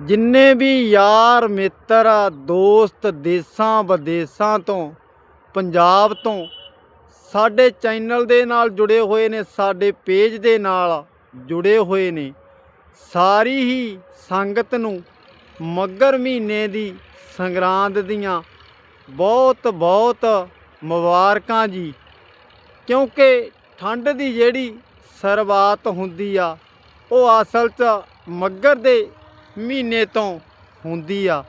ਜਿੰਨੇ ਵੀ ਯਾਰ, ਮਿੱਤਰ ਦੋਸਤ, ਦੇਸਾਂ, ਵਿਦੇਸਾਂ ਤੋਂ, ਪੰਜਾਬ ਤੋਂ, ਸਾਡੇ ਚੈਨਲ ਦੇ ਨਾਲ ਜੁੜੇ ਹੋਏ ਨੇ, ਸਾਡੇ ਪੇਜ ਦੇ ਨਾਲ ਜੁੜੇ ਹੋਏ ਨੇ, ਸਾਰੀ ਹੀ ਸੰਗਤ ਨੂੰ ਮੱਗਰ ਮਹੀਨੇ ਦੀ ਸੰਗਰਾਂਦ ਦੀਆਂ ਬਹੁਤ ਬਹੁਤ ਮੁਬਾਰਕਾਂ ਜੀ। ਕਿਉਂਕਿ ਠੰਡ ਦੀ ਜਿਹੜੀ ਸ਼ੁਰੂਆਤ ਹੁੰਦੀ ਆ, ਉਹ ਅਸਲ 'ਚ ਮੱਗਰ ਦੇ ਮਹੀਨੇ ਤੋਂ ਹੁੰਦੀ ਆ।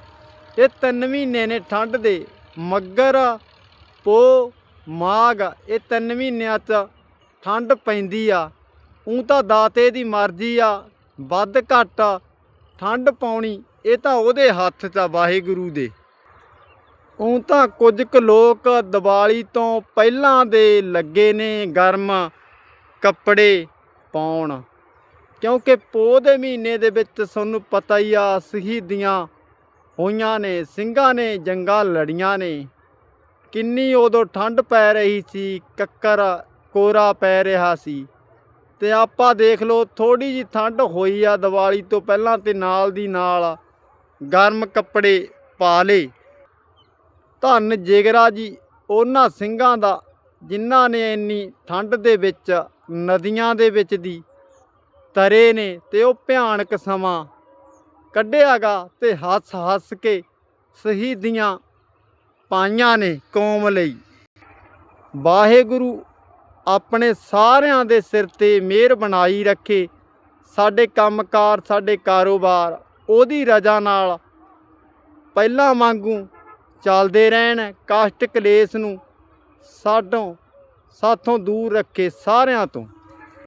ਇਹ ਤਿੰਨ ਮਹੀਨੇ ਨੇ ਠੰਡ ਦੇ। ਮੱਗਰ ਪੋ ਮਾਘ, ਇਹ ਤਿੰਨ ਮਹੀਨਿਆਂ 'ਚ ਠੰਡ ਪੈਂਦੀ ਆ। ਉਂ ਤਾਂ ਦਾਤੇ ਦੀ ਮਰਜ਼ੀ ਆ। ਵੱਧ ਘੱਟ ਠੰਡ ਪਾਉਣੀ, ਇਹ ਤਾਂ ਉਹਦੇ ਹੱਥ 'ਚ ਆ ਵਾਹਿਗੁਰੂ ਦੇ। ਉਂ ਤਾਂ ਕੁਝ ਕੁ ਲੋਕ ਦੀਵਾਲੀ ਤੋਂ ਪਹਿਲਾਂ ਦੇ ਲੱਗੇ ਨੇ ਗਰਮ ਕੱਪੜੇ ਪਾਉਣ। ਕਿਉਂਕਿ ਪੋਹ ਦੇ ਮਹੀਨੇ ਦੇ ਵਿੱਚ ਤੁਹਾਨੂੰ ਪਤਾ ਹੀ ਆ, ਸ਼ਹੀਦੀਆਂ ਹੋਈਆਂ ਨੇ, ਸਿੰਘਾਂ ਨੇ, ਜੰਗਾਂ ਲੜੀਆਂ ਨੇ। ਕਿੰਨੀ ਉਦੋਂ ਠੰਡ ਪੈ ਰਹੀ ਸੀ, ਕੱਕਰ, ਕੋਰਾ ਪੈ ਰਿਹਾ ਸੀ। ਤੇ ਆਪਾਂ ਦੇਖ ਲਓ ਥੋੜੀ ਜੀ ਠੰਡ ਹੋਈ ਆ ਦੀਵਾਲੀ ਤੋਂ ਪਹਿਲਾਂ ਤੇ ਨਾਲ ਦੀ ਨਾਲ ਗਰਮ ਕੱਪੜੇ ਪਾ ਲਏ। ਧੰਨ ਜਿਗਰਾ ਜੀ, ਉਹਨਾਂ ਸਿੰਘਾਂ ਦਾ ਜਿਨ੍ਹਾਂ ਨੇ ਇੰਨੀ ਠੰਡ ਦੇ ਵਿੱਚ, ਨਦੀਆਂ ਦੇ ਵਿੱਚ ਦੀ ਤਰੇ ਨੇ ਤੇ ਉਹ ਭਿਆਨਕ ਸਮਾਂ ਕੱਢਿਆਗਾ ਤੇ ਹੱਸ ਹੱਸ ਕੇ ਸ਼ਹੀਦੀਆਂ ਪਾਈਆਂ ਨੇ ਕੌਮ ਲਈ। ਵਾਹਿਗੁਰੂ ਆਪਣੇ ਸਾਰਿਆਂ ਦੇ ਸਿਰ ਤੇ ਮਿਹਰ ਬਣਾਈ ਰੱਖੇ। ਸਾਡੇ ਕੰਮਕਾਰ, ਸਾਡੇ ਕਾਰੋਬਾਰ ਉਹਦੀ ਰਜ਼ਾ ਨਾਲ ਪਹਿਲਾਂ ਵਾਂਗੂ ਚੱਲਦੇ ਰਹਿਣ, ਕਾਸ਼ਟ ਕਲੇਸ਼ ਨੂੰ ਸਾਡੋਂ ਸਾਥੋਂ ਦੂਰ ਰੱਖੇ ਸਾਰਿਆਂ ਤੋਂ।